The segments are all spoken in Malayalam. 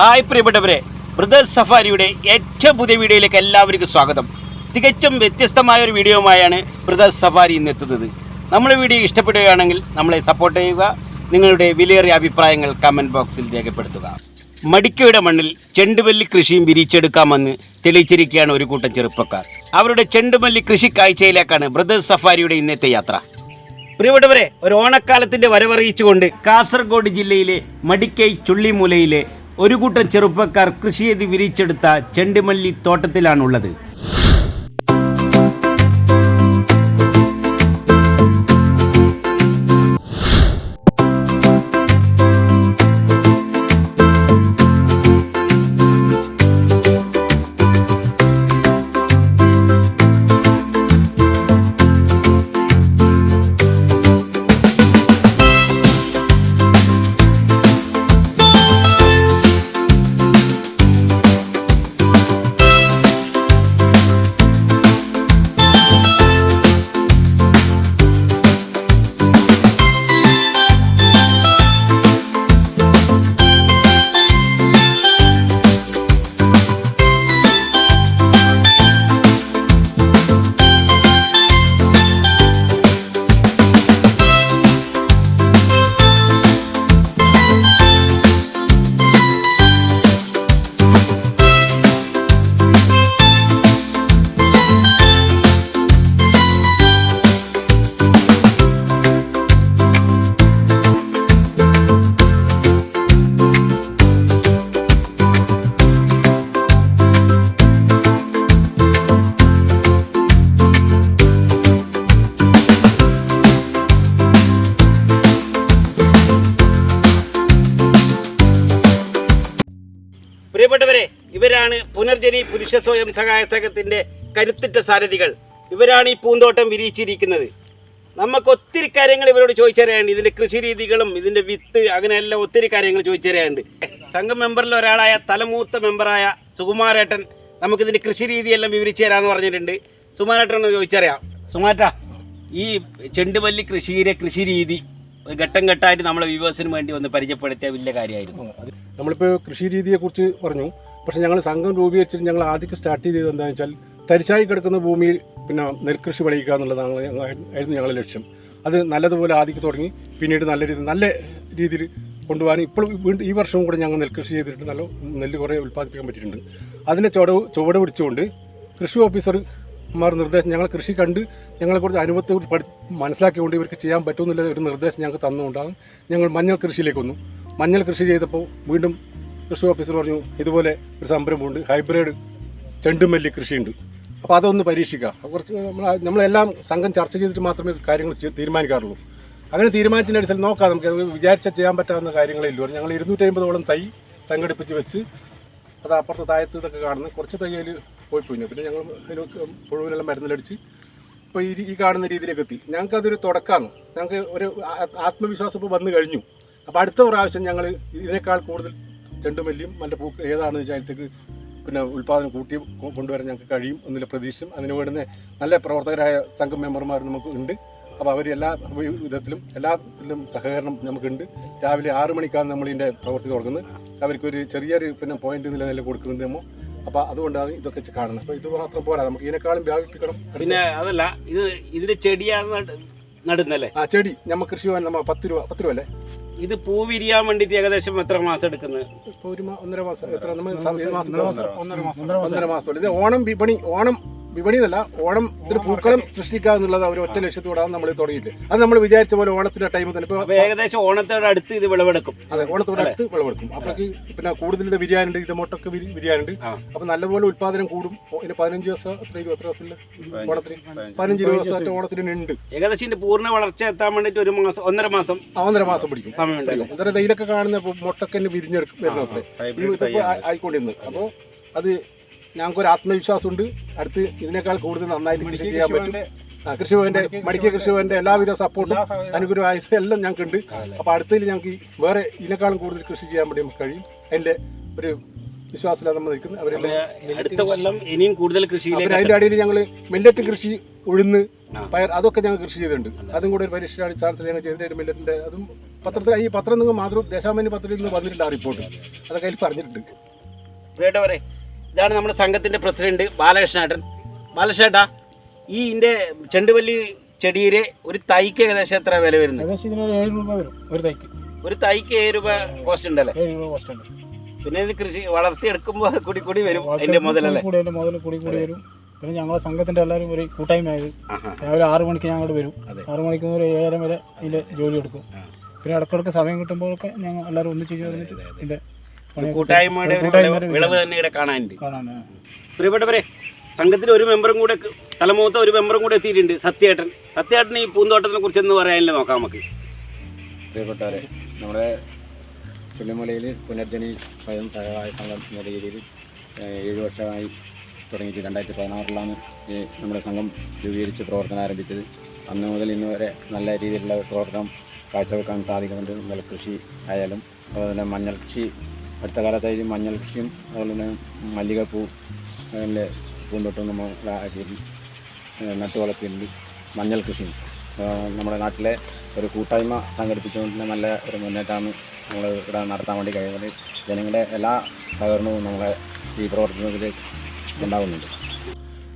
ഹായ് പ്രിയപ്പെട്ടവരെ ബ്രദേഴ്സ് സഫാരിയുടെ ഏറ്റവും പുതിയ വീഡിയോയിലേക്ക് എല്ലാവർക്കും സ്വാഗതം. തികച്ചും വ്യത്യസ്തമായ ഒരു വീഡിയോയുമായാണ് ബ്രദേഴ്സ് സഫാരി ഇന്ന് എത്തുന്നത്. നമ്മുടെ വീഡിയോ ഇഷ്ടപ്പെടുകയാണെങ്കിൽ നമ്മളെ സപ്പോർട്ട് ചെയ്യുക നിങ്ങളുടെ വിലയേറിയ അഭിപ്രായങ്ങൾ കമന്റ് ബോക്സിൽ രേഖപ്പെടുത്തുക. മടിക്കയുടെ മണ്ണിൽ ചെണ്ടുമല്ലി കൃഷിയും വിരിച്ചെടുക്കാമെന്ന് തെളിയിച്ചിരിക്കുകയാണ് ഒരു കൂട്ടം ചെറുപ്പക്കാർ. അവരുടെ ചെണ്ടുമല്ലി കൃഷി കാഴ്ചയിലേക്കാണ് ബ്രദേഴ്സ് സഫാരിയുടെ ഇന്നത്തെ യാത്ര. പ്രിയപ്പെട്ടവരെ ഒരു ഓണക്കാലത്തിന്റെ വരവറിയിച്ചുകൊണ്ട് കാസർഗോഡ് ജില്ലയിലെ മടിക്കൈ ചുള്ളിമൂലയിലെ ഒരു കൂട്ടം ചെറുപ്പക്കാർ കൃഷി ചെയ്ത് വിരിച്ചെടുത്ത ചെണ്ടുമല്ലി തോട്ടത്തിലാണുള്ളത്. പ്രിയപ്പെട്ടവരെ ഇവരാണ് പുനർജനി പുരുഷ സ്വയം സഹായ സംഘത്തിന്റെ കരുത്തിട്ട സാരഥികൾ. ഇവരാണ് ഈ പൂന്തോട്ടം വിരിയിച്ചിരിക്കുന്നത്. നമുക്ക് ഒത്തിരി കാര്യങ്ങൾ ഇവരോട് ചോദിച്ചറിയാണ്ട് ഇതിന്റെ കൃഷി രീതികളും ഇതിന്റെ വിത്ത് അങ്ങനെയെല്ലാം ഒത്തിരി കാര്യങ്ങൾ ചോദിച്ചറിയാണ്ട് സംഘം മെമ്പറിൽ ഒരാളായ തലമൂത്ത മെമ്പറായ സുകുമാരേട്ടൻ നമുക്ക് ഇതിന്റെ കൃഷി രീതിയെല്ലാം വിവരിച്ചു തരാമെന്ന് പറഞ്ഞിട്ടുണ്ട്. സുമാരേട്ടൻ ഒന്ന് ചോദിച്ചറിയാം. സുമാറ്റ ഈ ചെണ്ടുമല്ലി കൃഷിയിലെ കൃഷി രീതി ഒരു ഘട്ടം ഘട്ടമായിട്ട് നമ്മളെ വ്യൂവേഴ്സിന് വേണ്ടി ഒന്ന് പരിചയപ്പെടുത്തിയ വലിയ കാര്യമായിരുന്നു. നമ്മളിപ്പോൾ കൃഷി രീതിയെ കുറിച്ച് പറഞ്ഞു. പക്ഷേ ഞങ്ങൾ സംഘം രൂപീകരിച്ചിട്ട് ഞങ്ങൾ ആദ്യം സ്റ്റാർട്ട് ചെയ്തത് എന്താണെന്ന് വെച്ചാൽ തരിശായി കിടക്കുന്ന ഭൂമിയിൽ പിന്നെ നെൽകൃഷി വിളയിക്കുക എന്നുള്ളതാണ് ആയിരുന്നു ഞങ്ങളുടെ ലക്ഷ്യം. അത് നല്ലതുപോലെ ആദ്യം തുടങ്ങി പിന്നീട് നല്ല രീതിയിൽ നല്ല രീതിയിൽ കൊണ്ടുപോകാൻ ഇപ്പോൾ വീണ്ടും ഈ വർഷവും കൂടെ ഞങ്ങൾ നെൽകൃഷി ചെയ്തിട്ട് നല്ല നെല്ല് കുറേ ഉൽപ്പാദിപ്പിക്കാൻ പറ്റിയിട്ടുണ്ട്. അതിനെ ചുവട് ചുവട് പിടിച്ചുകൊണ്ട് കൃഷി ഓഫീസർ മാർ നിർദ്ദേശം ഞങ്ങൾ കൃഷി കണ്ട് അനുഭവത്തെ അനുഭവത്തെക്കുറിച്ച് പഠി മനസ്സിലാക്കിക്കൊണ്ട് ഇവർക്ക് ചെയ്യാൻ പറ്റുമെന്നുള്ള ഒരു നിർദ്ദേശം ഞങ്ങൾക്ക് തന്നുകൊണ്ടാണ് ഞങ്ങൾ മഞ്ഞൾ കൃഷിയിലേക്ക് വന്നു. മഞ്ഞൾ കൃഷി ചെയ്തപ്പോൾ വീണ്ടും കൃഷി ഓഫീസർ പറഞ്ഞു ഇതുപോലെ ഒരു സംരംഭമുണ്ട്. ഹൈബ്രിഡ് ചെണ്ടുമല്ലി കൃഷിയുണ്ട്. അപ്പോൾ അതൊന്ന് പരീക്ഷിക്കുക കുറച്ച് നമ്മൾ നമ്മളെല്ലാം സംഘം ചർച്ച ചെയ്തിട്ട് മാത്രമേ കാര്യങ്ങൾ തീരുമാനിക്കാറുള്ളൂ. അങ്ങനെ തീരുമാനത്തിന്റെ അടിസ്ഥാനം നോക്കാം. നമുക്ക് വിചാരിച്ച ചെയ്യാൻ പറ്റാവുന്ന കാര്യങ്ങളേ ഇല്ലൂ. ഞങ്ങൾ ഇരുന്നൂറ്റി അമ്പതോളം തൈ സംഘടിപ്പിച്ച് വെച്ച് അത് അപ്പുറത്തെ താഴത്ത് ഇതൊക്കെ കാണുന്നത് കുറച്ച് തയ്യൽ പോയി പോയി പിന്നെ ഞങ്ങൾ അതിന് പുഴുവിനെല്ലാം മരുന്നിലടിച്ച് ഇപ്പോൾ ഈ ഈ കാണുന്ന രീതിയിലേക്ക് എത്തി. ഞങ്ങൾക്ക് അതൊരു തുടക്കമാണ് ഞങ്ങൾക്ക് ഒരു ആത്മവിശ്വാസം ഇപ്പോൾ വന്നു കഴിഞ്ഞു. അപ്പോൾ അടുത്ത പ്രാവശ്യം ഞങ്ങൾ ഇതിനേക്കാൾ കൂടുതൽ ചെണ്ടുമല്ലിയും മറ്റേ പൂക്കൾ ഏതാണെന്ന് വെച്ചാൽ പിന്നെ ഉൽപ്പാദനം കൂട്ടി കൊണ്ടുവരാൻ ഞങ്ങൾക്ക് കഴിയും എന്നുള്ള പ്രതീക്ഷയും അതിന് വേണ്ടുന്ന നല്ല പ്രവർത്തകരായ സംഘം മെമ്പർമാർ നമുക്ക് ഉണ്ട്. അപ്പോൾ അവർ എല്ലാ വിധത്തിലും എല്ലാ ഇതിലും സഹകരണം നമുക്കുണ്ട്. രാവിലെ ആറ് മണിക്കാണ് നമ്മൾ ഇതിന്റെ പ്രവൃത്തി തുടങ്ങുന്നത്. അവർക്കൊരു ചെറിയൊരു പിന്നെ പോയിന്റ് നില കൊടുക്കുന്നതുമോ അപ്പോൾ അതുകൊണ്ടാണ് ഇതൊക്കെ കാണുന്നത്. അപ്പോൾ ഇത് മാത്രം പോരാ നമുക്ക് ഇതിനേക്കാളും വ്യാപിപ്പിക്കണം. പിന്നെ അതല്ല ഇത് ഇതിന്റെ ചെടിയാണ് നട്- നടുന്നല്ലേ? ആ ചെടി. നമ്മൾ കൃഷി ഭവൻ നമ്മൾ പത്ത് രൂപ പത്ത് രൂപ അല്ലേ? ഇത് പൂ വിരിയാൻ വേണ്ടിട്ട് ഏകദേശം എത്ര മാസം എടുക്കുന്നത്? ഒരു ഒന്നര മാസം എത്ര? ഒന്നര മാസം. ഒന്നര മാസം. ഇത് ഓണം വിപണി ഓണം വിപണി എന്നല്ല ഓണം ഇതിന് പൂക്കളം സൃഷ്ടിക്കുക എന്നുള്ളത് അവർ ഒറ്റ ലക്ഷ്യത്തോടാണ് നമ്മൾ തുടങ്ങിയിട്ട്. അത് നമ്മൾ വിചാരിച്ച പോലെ ഓണത്തിന്റെ ടൈമിൽ തന്നെ. ഇപ്പോൾ ഏകദേശം ഓണത്തോട് അടുത്ത് ഇത് വിളവെടുക്കും. അതെ ഓണത്തോട് അടുത്ത് വിളവെടുക്കും. അപ്പോഴേക്ക് പിന്നെ കൂടുതൽ ഇത് ബിരിയാണി ഉണ്ട് ഇത് മുട്ടൊക്കെ വിരിയാനുണ്ട് ബിരിയാണി ഉണ്ട് ആ. അപ്പൊ നല്ലപോലെ ഉത്പാദനം കൂടും. ഇതിന് പതിനഞ്ച് ദിവസം എത്ര ഇരുപത് എത്ര ദിവസമില്ല ഓണത്തിന്. പതിനഞ്ച് ഇരുപത് ദിവസമായിട്ട് ഓണത്തിന് ഉണ്ട്. ഏകദേശം ഇതിന്റെ പൂർണ വളർച്ച എത്താൻ വേണ്ടിട്ട് ഒരു മാസം ഒന്നര മാസം ഒന്നര മാസം പിടിക്കും. സമയമുണ്ടല്ലോ? അന്നേരം തൈലൊക്കെ കാണുന്ന മുട്ടൊക്കെ വിരിഞ്ഞെടുക്കും വരുന്നത്രേ ഈ ആയിക്കൊണ്ടിരുന്നത്. അപ്പോൾ അത് ഞങ്ങൾക്കൊരു ആത്മവിശ്വാസമുണ്ട്. അടുത്ത് ഇതിനേക്കാൾ കൂടുതൽ നന്നായിട്ട് കൃഷി ചെയ്യാൻ പറ്റും. കൃഷിഭവന്റെ മടിക്ക കൃഷിഭവന്റെ എല്ലാവിധ സപ്പോർട്ടും അനുഗ്രഹമായ എല്ലാം ഞങ്ങൾക്ക് ഉണ്ട് അപ്പോൾ അടുത്തതിൽ ഞങ്ങൾക്ക് വേറെ ഇതിനേക്കാളും കൂടുതൽ കൃഷി ചെയ്യാൻ വേണ്ടി നമുക്ക് കഴിയും. അതിന്റെ ഒരു വിശ്വാസത്തിലാണ് നമ്മൾ നിൽക്കുന്നത്. അവരെല്ലാം അടുത്ത കൊല്ലം ഇനിയും കൂടുതൽ കൃഷി അതിന്റെ അടിയിൽ ഞങ്ങൾ മില്ലറ്റ് കൃഷി ഉഴുന്ന്. പയർ അതൊക്കെ ഞങ്ങൾ കൃഷി ചെയ്തിട്ടുണ്ട്. അതും. കൂടെ ഒരു പരീക്ഷണാടിസ്ഥാനത്തിൽ ഞങ്ങൾ ചെയ്തിട്ട് മില്ലറ്റിന്റെ അതും പത്രത്തിൽ ഈ പത്രം നിങ്ങൾ മാത്രം ദേശാഭിമാനി പത്രത്തിൽ നിന്ന് വന്നിട്ടുണ്ട് ആ റിപ്പോർട്ട്. അതൊക്കെ അതിൽ പറഞ്ഞിട്ടുണ്ട്. ഇതാണ് നമ്മുടെ സംഘത്തിന്റെ പ്രസിഡന്റ് ബാലകൃഷ്ണേട്ടൻ ബാലകൃഷ്ണേട്ടാ ഈ ഇതിന്റെ ചെണ്ടുവല്ലി ചെടിയിൽ ഒരു തൈക്ക് ഏകദേശം എത്ര വില വരുന്നത് ഒരു തൈക്ക്. ഒരു തൈക്ക് ഏഴ് രൂപ കോസ്റ്റ് ഉണ്ടല്ലേ? ഏഴ് രൂപ കോസ്റ്റ് ഉണ്ട്. പിന്നെ ഇത് കൃഷി വളർത്തിയെടുക്കുമ്പോൾ കൂടി കൂടി വരും അതിന്റെ മുതലല്ലേ? കൂടി മുതൽ കൂടി കൂടി വരും. പിന്നെ ഞങ്ങളെ സംഘത്തിന്റെ എല്ലാവരും ഒരു കൂട്ടായ്മയായത്. രാവിലെ ആറു മണിക്ക് ഞങ്ങൾ വരും. ആറു മണിക്ക് ഒരു ഏഴര വരെ ഇതിന്റെ ജോലി എടുക്കും. പിന്നെ ഇടയ്ക്കിടയ്ക്ക് സമയം കിട്ടുമ്പോഴൊക്കെ ഞങ്ങൾ എല്ലാവരും ഒന്നിച്ച് ഇതിന്റെ കൂട്ടായ്മയുടെ ഒരു വിളവ് തന്നെ ഇവിടെ കാണാനുണ്ട്. പ്രിയപ്പെട്ടവരെ സംഘത്തിൽ ഒരു മെമ്പറും കൂടെ തലമുഖത്ത് ഒരു മെമ്പറും കൂടെ എത്തിയിട്ടുണ്ട് സത്യേട്ടൻ. സത്യേട്ടൻ ഈ പൂന്തോട്ടത്തിനെ കുറിച്ച് എന്ന് പറയാനില്ല നോക്കാം നമുക്ക്. പ്രിയപ്പെട്ടവരെ നമ്മുടെ ചുള്ളിമലയിൽ പുനർജനി സ്വയം സഹായ സംഘം എന്ന രീതിയിൽ ഏഴു ഏഴ് വർഷമായി തുടങ്ങിയിട്ട് രണ്ടായിരത്തി പതിനാറിലാണ് ഈ നമ്മുടെ സംഘം രൂപീകരിച്ച് പ്രവർത്തനം ആരംഭിച്ചത്. അന്ന് മുതൽ ഇന്ന് വരെ നല്ല രീതിയിലുള്ള പ്രവർത്തനം കാഴ്ചവെക്കാൻ സാധിക്കുന്നുണ്ട്. നെൽകൃഷി ആയാലും അതുപോലെ തന്നെ മഞ്ഞൾ കൃഷി അടുത്ത കാലത്തായി മഞ്ഞൾ കൃഷിയും അതുപോലെ തന്നെ മല്ലികപ്പൂ അതിന്റെ പൂന്തോട്ടം നമ്മൾ നട്ടു വളർത്തിയിട്ടുണ്ട് മഞ്ഞൾ കൃഷിയും നമ്മുടെ നാട്ടിലെ ഒരു കൂട്ടായ്മ സംഘടിപ്പിച്ചുകൊണ്ട് നല്ല ഒരു മുന്നേറ്റമാണ് നമ്മൾ ഇവിടെ നടത്താൻ വേണ്ടി കഴിയുന്നത്. ജനങ്ങളുടെ എല്ലാ സഹകരണവും നമ്മളെ ഈ പ്രവർത്തനത്തിൽ ഉണ്ടാകുന്നുണ്ട്.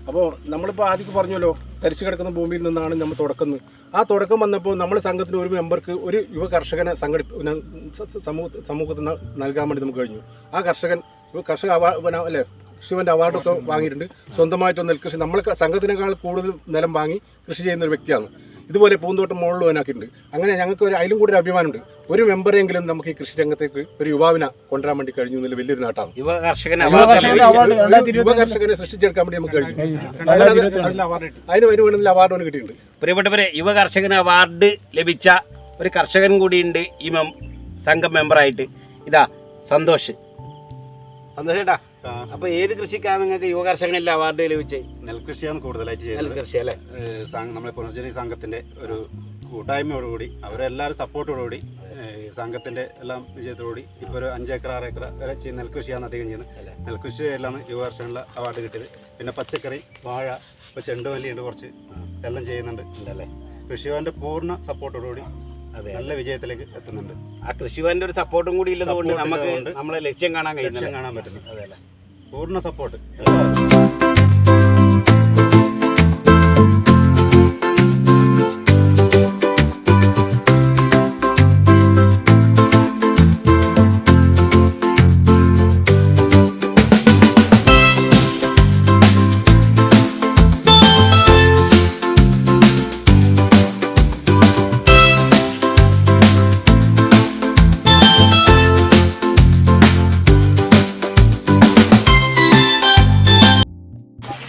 അപ്പോൾ നമ്മളിപ്പോൾ ആദ്യം പറഞ്ഞല്ലോ തരിച്ചു കിടക്കുന്ന ഭൂമിയിൽ നിന്നാണ് നമ്മൾ തുടക്കുന്നത്. ആ തുടക്കം വന്നപ്പോൾ നമ്മുടെ സംഘത്തിന് ഒരു മെമ്പർക്ക് ഒരു യുവ കർഷകനെ സംഘടി സമൂഹ സമൂഹത്തിന് നൽകാൻ വേണ്ടി നമുക്ക് കഴിഞ്ഞു. ആ കർഷകൻ കർഷക അവാർഡ് അല്ലേ കൃഷിവന്റെ അവാർഡൊക്കെ വാങ്ങിയിട്ടുണ്ട്. സ്വന്തമായിട്ട് നെൽകൃഷി നമ്മൾ സംഘത്തിനേക്കാൾ കൂടുതൽ നിലം വാങ്ങി കൃഷി ചെയ്യുന്ന ഒരു വ്യക്തിയാണ്. ഇതുപോലെ പൂന്തോട്ടം മുകളിൽ വനാക്കിയിട്ടുണ്ട് അങ്ങനെ ഞങ്ങൾക്ക് ഒരു അതിലും കൂടി ഒരു അഭിമാനമുണ്ട്. ഒരു മെമ്പറെങ്കിലും നമുക്ക് ഈ കൃഷി രംഗത്തേക്ക് ഒരു യുവാവിനെ കൊണ്ടുവരാൻ വേണ്ടി കഴിഞ്ഞു എന്നുള്ള വലിയൊരു നാട്ടാണ്. യുവ കർഷകനെ സൃഷ്ടിച്ചെടുക്കാൻ വേണ്ടി നമുക്ക് കഴിഞ്ഞു. അതിന് അതിന് വേണമെങ്കിൽ അവാർഡ് ഒന്ന് കിട്ടിയിട്ടുണ്ട്. പ്രിയപ്പെട്ടവരെ യുവ കർഷകന് അവാർഡ് ലഭിച്ച ഒരു കർഷകൻ കൂടിയുണ്ട് ഈ മം സംഘം മെമ്പറായിട്ട്. ഇതാ സന്തോഷ്. സന്തോഷ് ഏട്ടാ അപ്പൊ ഏത് കൃഷിക്കാണ് നിങ്ങൾക്ക് യുവ കർഷകനില്ല അവാർഡ് ലഭിച്ചത്? നെൽകൃഷിയാണ് കൂടുതലായിട്ട് ചെയ്യുന്നത്. നെൽകൃഷി അല്ലേ? നമ്മളെ പുനർജനി സംഘത്തിന്റെ ഒരു കൂട്ടായ്മയോടുകൂടി അവരെല്ലാവരും സപ്പോർട്ടോടുകൂടി സംഘത്തിന്റെ എല്ലാം വിജയത്തോടുകൂടി ഇപ്പോൾ ഒരു അഞ്ചേക്കർ ആറ് ഏക്കർ വരെ ചെയ്യുന്ന നെൽകൃഷിയാണ് അധികം ചെയ്യുന്നത്. നെൽകൃഷി എല്ലാം യുവകർഷകനുള്ള അവാർഡ് കിട്ടിയത്. പിന്നെ പച്ചക്കറി വാഴ ഇപ്പോൾ ചെണ്ടുമല്ലിയുണ്ട് കുറച്ച്. എല്ലാം ചെയ്യുന്നുണ്ട്. അല്ലേ കൃഷിഭവന്റെ പൂർണ സപ്പോർട്ടോടുകൂടി അതെ നല്ല വിജയത്തിലേക്ക് എത്തുന്നുണ്ട്. ആ കൃഷിഭവന്റെ ഒരു സപ്പോർട്ടും കൂടി ഇല്ലെന്നുകൊണ്ട് നമുക്ക് നമ്മളെ ലക്ഷ്യം കാണാൻ കഴിയുന്നില്ല. കാണാൻ പറ്റുന്നു അതെ പൂർണ സപ്പോർട്ട്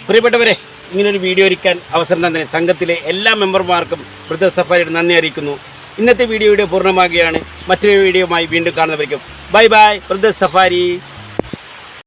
പ്രിയപ്പെട്ടവരെ ഇങ്ങനൊരു വീഡിയോ ഒരുക്കാൻ അവസരം തന്നെ സംഘത്തിലെ എല്ലാ മെമ്പർമാർക്കും ബ്രദർ സഫാരിയുടെ നന്ദി അറിയിക്കുന്നു. ഇന്നത്തെ വീഡിയോയുടെ പൂർണമാകുകയാണ്. മറ്റൊരു വീഡിയോയുമായി വീണ്ടും കാണുന്നവരിക്കും. Bye bye brother Safari.